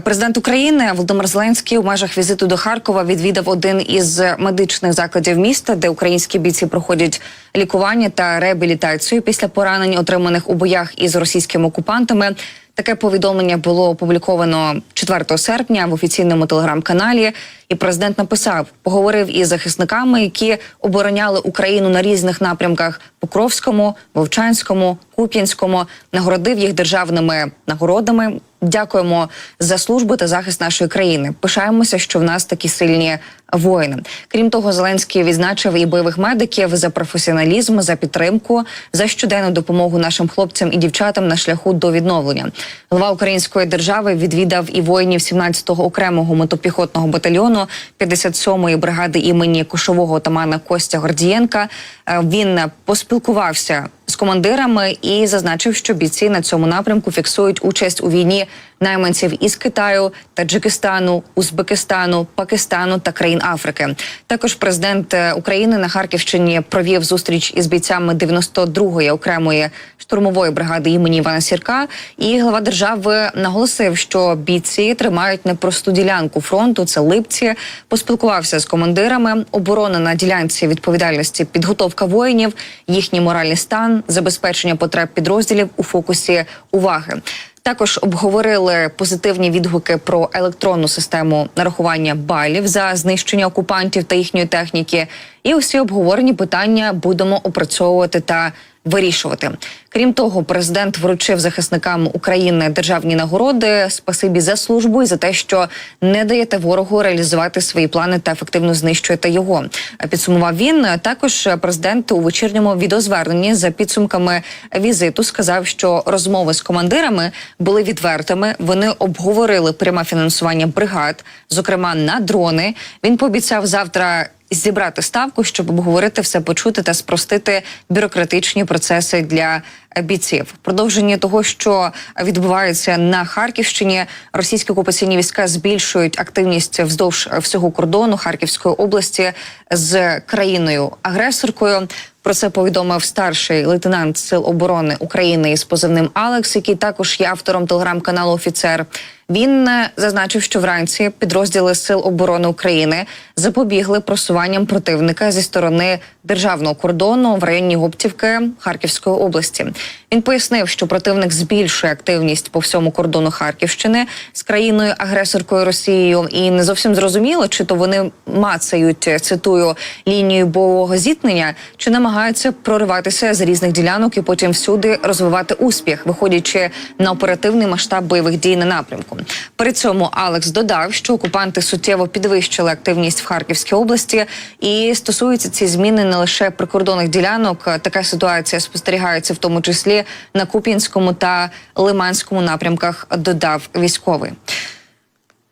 Президент України Володимир Зеленський у межах візиту до Харкова відвідав один із медичних закладів міста, де українські бійці проходять лікування та реабілітацію після поранень, отриманих у боях із російськими окупантами. Таке повідомлення було опубліковано 4 серпня в офіційному телеграм-каналі. І президент написав: поговорив із захисниками, які обороняли Україну на різних напрямках: Покровському, Вовчанському, Куп'янському, нагородив їх державними нагородами. Дякуємо за службу та захист нашої країни. Пишаємося, що в нас такі сильні воїни. Крім того, Зеленський відзначив і бойових медиків за професіоналізм, за підтримку, за щоденну допомогу нашим хлопцям і дівчатам на шляху до відновлення. Голова української держави відвідав і воїнів 17-го окремого мотопіхотного батальйону 57-ї бригади імені кошового отамана Костя Гордієнка. Е, Він поспілкувався з командирами і зазначив, що бійці на цьому напрямку фіксують участь у війні найманців із Китаю, Таджикистану, Узбекистану, Пакистану та країн Африки. Також президент е, України на Харківщині провів зустріч із бійцями 92-ї окремої штурмової бригади імені Івана Сірка. І глава держави наголосив, що бійці тримають непросту ділянку фронту. Це липці. Поспілкувався з командирами. Оборона на ділянці відповідальності, підготовка воїнів, їхній моральний стан, забезпечення потреб підрозділів у фокусі уваги. Також обговорили позитивні відгуки про електронну систему нарахування балів за знищення окупантів та їхньої техніки. І усі обговорені питання будемо опрацьовувати та вирішувати. Крім того, президент вручив захисникам України державні нагороди. Спасибі за службу і за те, що не даєте ворогу реалізувати свої плани та ефективно знищуєте його. Підсумував він. Також президент у вечірньому відеозверненні за підсумками візиту сказав, що розмови з командирами були відвертими. Вони обговорили пряме фінансування бригад, зокрема на дрони. Він пообіцяв завтра зібрати ставку, щоб обговорити все почути та спростити бюрократичні процеси для бійців. Продовження того, що відбувається на Харківщині, російські окупаційні війська збільшують активність вздовж всього кордону Харківської області з країною агресоркою. Про це повідомив старший лейтенант Сил оборони України із позивним Алекс, який також є автором телеграм-каналу Офіцер. Він е, зазначив, що вранці підрозділи Сил оборони України запобігли просуванням противника зі сторони державного кордону в районі Гоптівки Харківської області. Він пояснив, що противник збільшує активність по всьому кордону Харківщини з країною агресоркою Росією, і не зовсім зрозуміло, чи то вони мацають цитую лінію бойового зіткнення, чи намагаються прориватися з різних ділянок і потім всюди розвивати успіх, виходячи на оперативний масштаб бойових дій на напрямку. При цьому Алекс додав, що окупанти суттєво підвищили активність в Харківській області, і стосуються ці зміни не лише прикордонних ділянок. Така ситуація спостерігається в тому числі на Куп'янському та Лиманському напрямках. Додав військовий.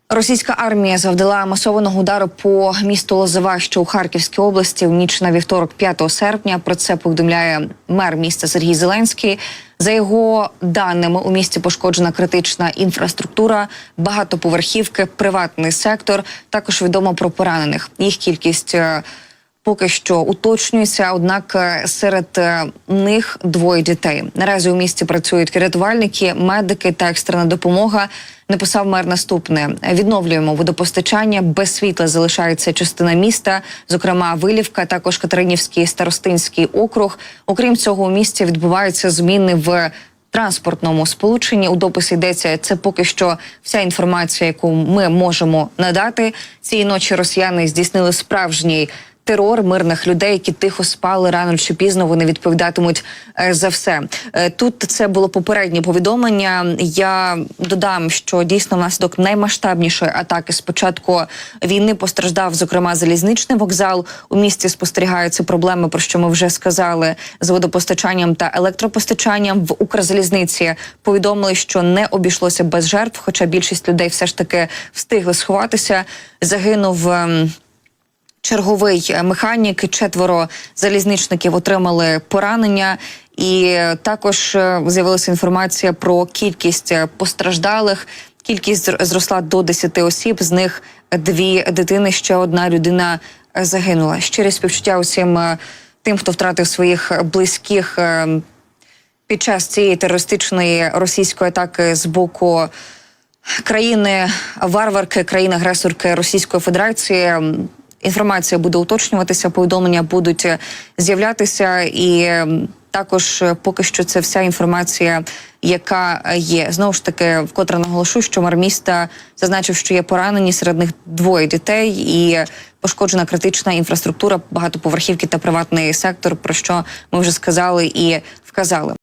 Російська армія завдала масованого удару по місту Лозова, що у Харківській області в ніч на вівторок, 5 серпня. Про це повідомляє мер міста Сергій Зеленський. За його даними, у місті пошкоджена критична інфраструктура, багатоповерхівки, приватний сектор. Також відомо про поранених. Їх кількість е, поки що уточнюється. Однак е, серед е, них двоє дітей. Наразі у місті працюють рятувальники, медики та екстрена допомога. Написав мер наступне: відновлюємо водопостачання. Без світла залишається частина міста, зокрема Вилівка, також Катеринівський старостинський округ. Окрім цього, у місті відбуваються зміни в. Транспортному сполученні у дописі йдеться це поки що вся інформація, яку ми можемо надати. Цієї ночі росіяни здійснили справжній терор мирних людей, які тихо спали рано чи пізно. Вони відповідатимуть е, за все. Е, Тут це було попереднє повідомлення. Я додам, що дійсно внаслідок наймасштабнішої атаки з початку війни постраждав, зокрема, залізничний вокзал. У місті спостерігаються проблеми, про що ми вже сказали, з водопостачанням та електропостачанням в Укрзалізниці. Повідомили, що не обійшлося без жертв, хоча більшість людей все ж таки встигли сховатися. Загинув. Черговий механік, четверо залізничників отримали поранення. І також е, з'явилася інформація про кількість е, постраждалих. Кількість зросла до 10 осіб. З них дві дитини. Ще одна людина е, загинула. Щирі співчуття усім е, тим, хто втратив своїх близьких е, під час цієї терористичної російської атаки з боку країни варварки, країни агресорки Російської Федерації. Інформація буде уточнюватися, повідомлення будуть е, з'являтися, і також е, поки що це вся інформація, яка є. Знову ж таки, вкотре наголошу, що мер міста зазначив, що є поранені серед них двоє дітей і пошкоджена критична інфраструктура, багатоповерхівки та приватний сектор. Про що ми вже сказали і вказали.